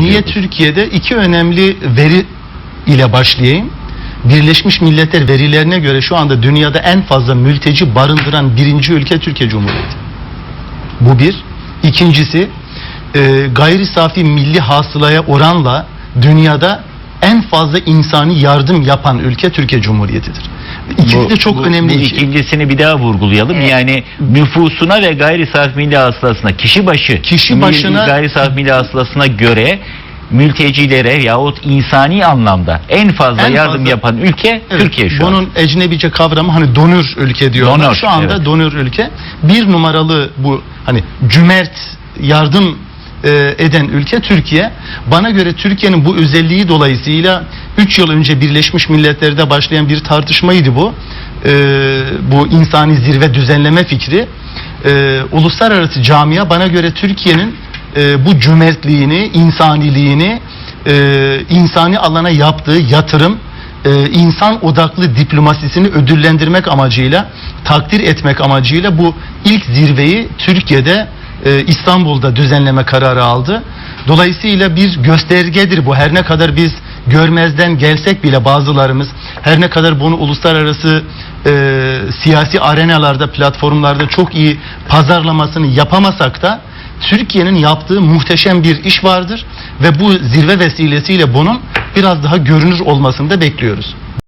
Niye. Türkiye'de iki önemli veri ile başlayayım. Birleşmiş Milletler verilerine göre şu anda dünyada en fazla mülteci barındıran birinci ülke Türkiye Cumhuriyeti. Bu bir. İkincisi e, gayri safi milli hasılaya oranla dünyada en fazla insani yardım yapan ülke Türkiye Cumhuriyeti'dir. İkisi de çok bu- önemli Bu iki. ikincisini bir daha vurgulayalım. Yani nüfusuna ve gayri safi milli hasılasına kişi başı Kişi başına- gayri safi milli hasılasına göre mültecilere yahut insani anlamda en fazla En yardım fazla- yapan ülke Evet, Türkiye şu an. Bunun ecnebice kavramı hani donör ülke diyorlar. Donör, Şu anda evet. donör ülke. Bir numaralı bu hani cömert yardım e, eden ülke Türkiye. Bana göre Türkiye'nin bu özelliği dolayısıyla 3 yıl önce Birleşmiş Milletler'de başlayan bir tartışmaydı bu. E, bu insani zirve düzenleme fikri. E, uluslararası camia bana göre Türkiye'nin e, bu cömertliğini, insaniliğini, e, insani alana yaptığı yatırım, e, insan odaklı diplomasisini ödüllendirmek amacıyla, takdir etmek amacıyla bu ilk zirveyi Türkiye'de e, İstanbul'da düzenleme kararı aldı. Dolayısıyla bir göstergedir bu. Her ne kadar biz görmezden gelsek bile bazılarımız, her ne kadar bunu uluslararası e, siyasi arenalarda, platformlarda çok iyi pazarlamasını yapamasak da Türkiye'nin yaptığı muhteşem bir iş vardır ve bu zirve vesilesiyle bunun biraz daha görünür olmasını da bekliyoruz.